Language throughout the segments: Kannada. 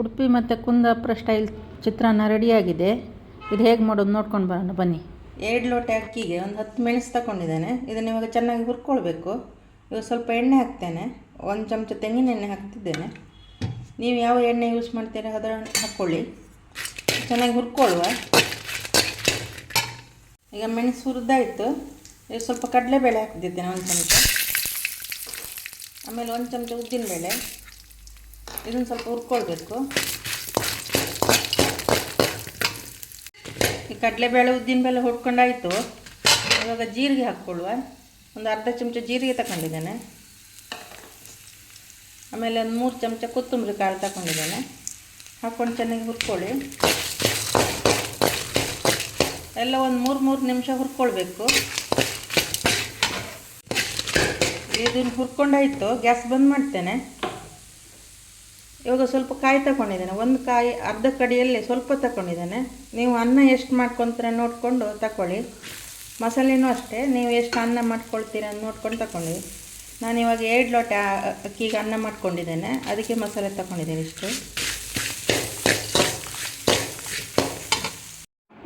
ಉಡುಪಿ ಮತ್ತು ಕುಂದಾಪುರ ಸ್ಟೈಲ್ ಚಿತ್ರಾನ್ನ ರೆಡಿಯಾಗಿದೆ ಇದು ಹೇಗೆ ಮಾಡೋದು ನೋಡ್ಕೊಂಡು ಬರೋಣ, ಬನ್ನಿ. ಎರಡು ಲೋಟ ಅಕ್ಕಿಗೆ ಒಂದು ಹತ್ತು ಮೆಣಸು ತಗೊಂಡಿದ್ದೇನೆ ಇದನ್ನು ಇವಾಗ ಚೆನ್ನಾಗಿ ಹುರ್ಕೊಳ್ಬೇಕು. ಇವಾಗ ಸ್ವಲ್ಪ ಎಣ್ಣೆ ಹಾಕ್ತೇನೆ. ಒಂದು ಚಮಚ ತೆಂಗಿನ ಎಣ್ಣೆ ಹಾಕ್ತಿದ್ದೇನೆ. ನೀವು ಯಾವ ಎಣ್ಣೆ ಯೂಸ್ ಮಾಡ್ತೀರಾ ಅದರ ಹಾಕ್ಕೊಳ್ಳಿ ಚೆನ್ನಾಗಿ ಹುರ್ಕೊಳ್ಳುವ. ಈಗ ಮೆಣಸು ಹುರಿದಾಯಿತು. ಈಗ ಸ್ವಲ್ಪ ಕಡಲೆಬೇಳೆ ಹಾಕ್ತಿದ್ದೇನೆ ಒಂದು ಚಮಚ. ಆಮೇಲೆ ಒಂದು ಚಮಚ ಉದ್ದಿನಬೇಳೆ. ಇದನ್ನು ಸ್ವಲ್ಪ ಹುರ್ಕೊಳ್ಬೇಕು. ಈ ಕಡಲೆಬೇಳೆ ಉದ್ದಿನಬೇಳೆ ಹುಡ್ಕೊಂಡಾಯಿತು ಇವಾಗ ಜೀರಿಗೆ ಹಾಕ್ಕೊಳ್ಳುವ. ಒಂದು ಅರ್ಧ ಚಮಚ ಜೀರಿಗೆ ತಗೊಂಡಿದ್ದೇನೆ. ಆಮೇಲೆ ಒಂದು ಮೂರು ಚಮಚ ಕೊತ್ತಂಬರಿ ಕಾಳು ತಗೊಂಡಿದ್ದೇನೆ. ಹಾಕ್ಕೊಂಡು ಚೆನ್ನಾಗಿ ಹುರ್ಕೊಳ್ಳಿ. ಎಲ್ಲ ಒಂದು ಮೂರು ಮೂರು ನಿಮಿಷ ಹುರ್ಕೊಳ್ಬೇಕು. ಇದನ್ನು ಹುರ್ಕೊಂಡಾಯಿತು. ಗ್ಯಾಸ್ ಬಂದ್ ಮಾಡ್ತೇನೆ. ಇವಾಗ ಸ್ವಲ್ಪ ಕಾಯಿ ತಗೊಂಡಿದ್ದೇನೆ ಒಂದು ಕಾಯಿ ಅರ್ಧ ಕಡಿಯಲ್ಲಿ ಸ್ವಲ್ಪ ತಗೊಂಡಿದ್ದೇನೆ ನೀವು ಅನ್ನ ಎಷ್ಟು ಮಾಡ್ಕೊತೀರ ನೋಡಿಕೊಂಡು ತಗೊಳ್ಳಿ ಮಸಾಲೆನೂ ಅಷ್ಟೇ. ನೀವು ಎಷ್ಟು ಅನ್ನ ಮಾಡ್ಕೊಳ್ತೀರ ನೋಡ್ಕೊಂಡು ತಗೊಳ್ಳಿ ನಾನು ಇವಾಗ ಎರಡು ಲೋಟ ಅಕ್ಕಿಗೆ ಅನ್ನ ಮಾಡ್ಕೊಂಡಿದ್ದೇನೆ. ಅದಕ್ಕೆ ಮಸಾಲೆ ತಗೊಂಡಿದ್ದೇನೆ ಇಷ್ಟು.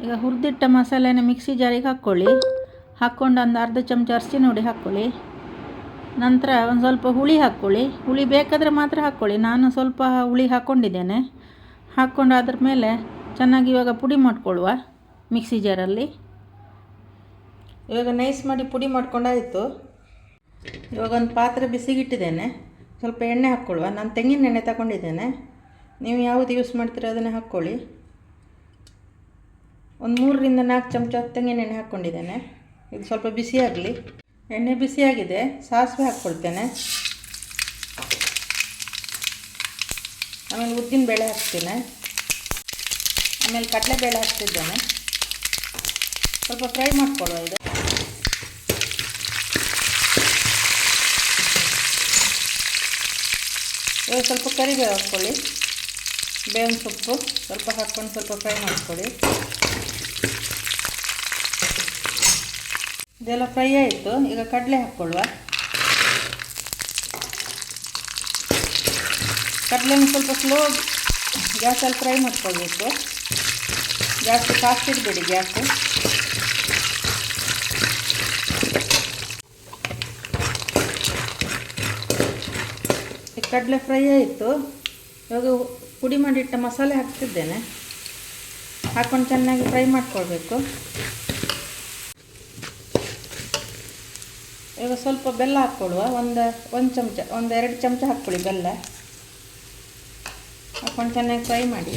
ಈಗ ಹುರಿದಿಟ್ಟ ಮಸಾಲೆನ ಮಿಕ್ಸಿ ಜಾರಿಗೆ ಹಾಕ್ಕೊಳ್ಳಿ. ಹಾಕ್ಕೊಂಡು ಒಂದು ಅರ್ಧ ಚಮಚ ಅರಿಶಿನ ನೋಡಿ ಹಾಕ್ಕೊಳ್ಳಿ. ನಂತರ ಒಂದು ಸ್ವಲ್ಪ ಹುಳಿ ಹಾಕ್ಕೊಳ್ಳಿ ಹುಳಿ ಬೇಕಾದರೆ ಮಾತ್ರ ಹಾಕ್ಕೊಳ್ಳಿ ನಾನು ಸ್ವಲ್ಪ ಹುಳಿ ಹಾಕ್ಕೊಂಡಿದ್ದೇನೆ ಹಾಕ್ಕೊಂಡು ಅದ್ರ ಮೇಲೆ ಚೆನ್ನಾಗಿ ಇವಾಗ ಪುಡಿ ಮಾಡ್ಕೊಳ್ಳುವ ಮಿಕ್ಸಿ ಜಾರಲ್ಲಿ ಇವಾಗ ನೈಸ್ ಮಾಡಿ ಪುಡಿ ಮಾಡ್ಕೊಂಡಾಯಿತು. ಇವಾಗ ಒಂದು ಪಾತ್ರೆ ಬಿಸಿಗಿಟ್ಟಿದ್ದೇನೆ. ಸ್ವಲ್ಪ ಎಣ್ಣೆ ಹಾಕ್ಕೊಳ್ಳುವ. ನಾನು ತೆಂಗಿನ ಎಣ್ಣೆ ತಗೊಂಡಿದ್ದೇನೆ. ನೀವು ಯಾವುದು ಯೂಸ್ ಮಾಡ್ತೀರ ಅದನ್ನೇ ಹಾಕ್ಕೊಳ್ಳಿ. ಒಂದು ಮೂರರಿಂದ ನಾಲ್ಕು ಚಮಚ ತೆಂಗಿನ ಎಣ್ಣೆ ಹಾಕ್ಕೊಂಡಿದ್ದೇನೆ. ಇದು ಸ್ವಲ್ಪ ಬಿಸಿಯಾಗಲಿ ಎಣ್ಣೆ ಬಿಸಿಯಾಗಿದೆ, ಸಾಸಿವೆ ಹಾಕ್ಕೊಡ್ತೇನೆ. ಆಮೇಲೆ ಉದ್ದಿನ ಬೇಳೆ ಹಾಕ್ತೇನೆ. ಆಮೇಲೆ ಕಡಲೆಬೇಳೆ ಹಾಕ್ತಿದ್ದೇನೆ. ಸ್ವಲ್ಪ ಫ್ರೈ ಮಾಡ್ಕೊಳ್ಳುವ ಇದು. ಇವಾಗ ಸ್ವಲ್ಪ ಕರಿಬೇವು ಹಾಕ್ಕೊಳ್ಳಿ. ಬೇವಿನ ಸೊಪ್ಪು ಸ್ವಲ್ಪ ಹಾಕ್ಕೊಂಡು ಸ್ವಲ್ಪ ಫ್ರೈ ಮಾಡ್ಕೊಳ್ಳಿ. ಇದೆಲ್ಲ ಫ್ರೈ ಆಯಿತು. ಈಗ ಕಡಲೆ ಹಾಕ್ಕೊಳ್ಳುವ. ಕಡಲೆನ ಸ್ವಲ್ಪ ಸ್ಲೋ ಗ್ಯಾಸಲ್ಲಿ ಫ್ರೈ ಮಾಡ್ಕೊಳ್ಬೇಕು. ಜಾಸ್ತಿ ಫಾಸ್ಟ್ ಇಡಬೇಡಿ ಗ್ಯಾಸು. ಕಡಲೆ ಫ್ರೈ ಆಯಿತು. ಇವಾಗ ಪುಡಿ ಮಾಡಿಟ್ಟ ಮಸಾಲೆ ಹಾಕ್ತಿದ್ದೇನೆ. ಹಾಕ್ಕೊಂಡು ಚೆನ್ನಾಗಿ ಫ್ರೈ ಮಾಡ್ಕೊಳ್ಬೇಕು. ಈಗ ಸ್ವಲ್ಪ ಬೆಲ್ಲ ಹಾಕ್ಕೊಳ್ಳುವ. ಒಂದು ಒಂದು ಚಮಚ, ಒಂದು ಎರಡು ಚಮಚ ಹಾಕ್ಕೊಳ್ಳಿ ಬೆಲ್ಲ. ಹಾಕ್ಕೊಂಡು ಚೆನ್ನಾಗಿ ಫ್ರೈ ಮಾಡಿ.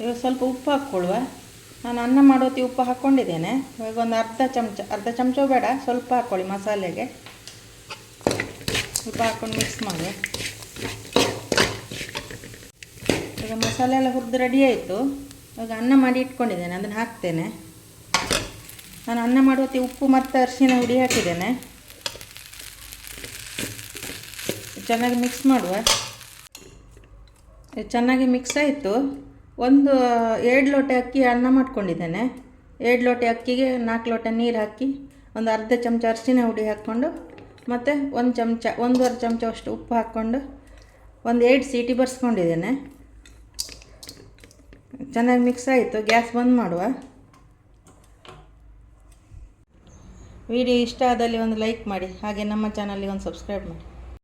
ಇವಾಗ ಸ್ವಲ್ಪ ಉಪ್ಪು ಹಾಕ್ಕೊಳ್ಳುವ. ನಾನು ಅನ್ನ ಮಾಡೋತಿ ಉಪ್ಪು ಹಾಕ್ಕೊಂಡಿದ್ದೇನೆ. ಇವಾಗ ಒಂದು ಅರ್ಧ ಚಮಚ ಅರ್ಧ ಚಮಚ ಬೇಡ, ಸ್ವಲ್ಪ ಹಾಕ್ಕೊಳ್ಳಿ ಮಸಾಲೆಗೆ. ಉಪ್ಪು ಹಾಕ್ಕೊಂಡು ಮಿಕ್ಸ್ ಮಾಡಿ ಈಗ ಮಸಾಲೆ ಎಲ್ಲ ಹುರಿದು ರೆಡಿ ಆಯಿತು. ಇವಾಗ ಅನ್ನ ಮಾಡಿ ಇಟ್ಕೊಂಡಿದ್ದೇನೆ, ಅದನ್ನು ಹಾಕ್ತೇನೆ. ನಾನು ಅನ್ನ ಮಾಡುವತ್ತಿ ಉಪ್ಪು ಮತ್ತು ಅರಿಶಿನ ಹುಡಿ ಹಾಕಿದ್ದೇನೆ. ಚೆನ್ನಾಗಿ ಮಿಕ್ಸ್ ಮಾಡುವ. ಚೆನ್ನಾಗಿ ಮಿಕ್ಸ್ ಆಯಿತು. ಒಂದು, ಎರಡು ಲೋಟ ಅಕ್ಕಿ ಅನ್ನ ಮಾಡ್ಕೊಂಡಿದ್ದೇನೆ. ಎರಡು ಲೋಟ ಅಕ್ಕಿಗೆ ನಾಲ್ಕು ಲೋಟ ನೀರು ಹಾಕಿ, ಒಂದು ಅರ್ಧ ಚಮಚ ಅರಿಶಿನ ಹುಡಿ ಹಾಕ್ಕೊಂಡು, ಮತ್ತು ಒಂದು ಚಮಚ, ಒಂದೂವರೆ ಚಮಚ ಅಷ್ಟು ಉಪ್ಪು ಹಾಕ್ಕೊಂಡು, ಒಂದು ಎರಡು ಸೀಟಿ ಬರ್ಸ್ಕೊಂಡಿದ್ದೇನೆ. ಚೆನ್ನಾಗಿ ಮಿಕ್ಸ್ ಆಯಿತು ಗ್ಯಾಸ್ ಬಂದ್ ಮಾಡುವ. ವಿಡಿಯೋ ಇಷ್ಟ ಆದಲ್ಲಿ ಒಂದು ಲೈಕ್ ಮಾಡಿ, ಹಾಗೆ ನಮ್ಮ ಚಾನಲ್ಗೆ ಒಂದು ಸಬ್ಸ್ಕ್ರೈಬ್ ಮಾಡಿ.